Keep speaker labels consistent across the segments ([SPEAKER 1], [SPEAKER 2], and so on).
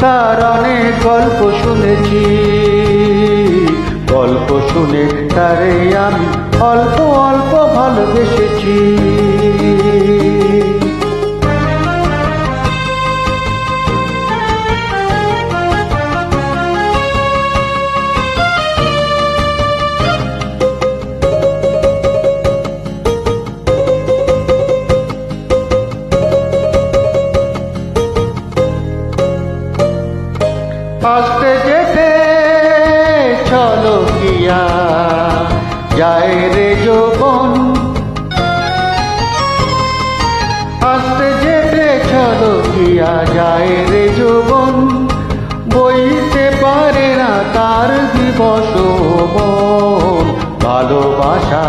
[SPEAKER 1] তার অনেক গল্প শুনেছি। গল্প শুনে তারে আমি অল্প অল্প ভালোবেসেছি। চলো কিয়া যায় রে যৌবন। আসতে যেতে চলো কিয়া যায় রে যৌবন। বইতে পারে না তার দিবস ভালোবাসা,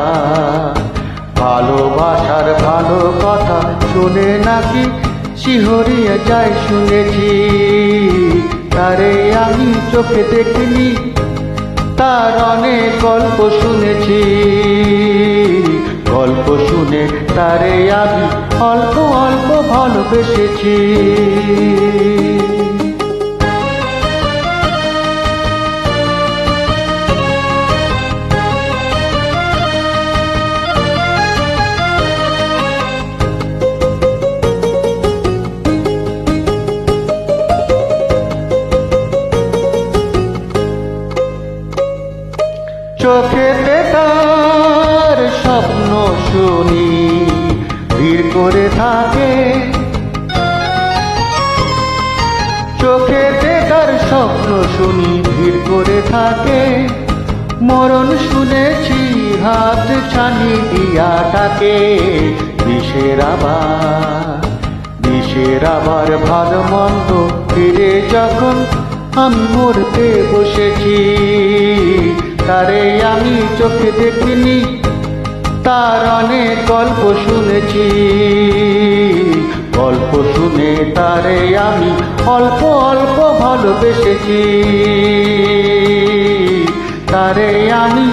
[SPEAKER 1] ভালোবাসার ভালো কথা শুনে নাকি শিহরিয়ে যায় শুনেছি। তারে আমি চোখে দেখিনি তার অনেক গল্প শুনেছি। গল্প শুনে তারে আমি অল্প অল্প ভালোবেসেছি। স্বপ্ন শুনি, ভিড় করে থাকে। চোখেতে তার স্বপ্ন শুনি, ভিড় করে থাকে। মরণ শুনেছি, হাত ছানি দিয়াটাকে। বিষের আবার বিষের আবার ভালো মন্দ ফিরে যখন আমি মরতে বসেছি, তারে আমি চোখে দেখিনি। তার অনেক গল্প শুনেছি। গল্প শুনে তারে আমি অল্প অল্প ভালোবেসেছি। তারে আমি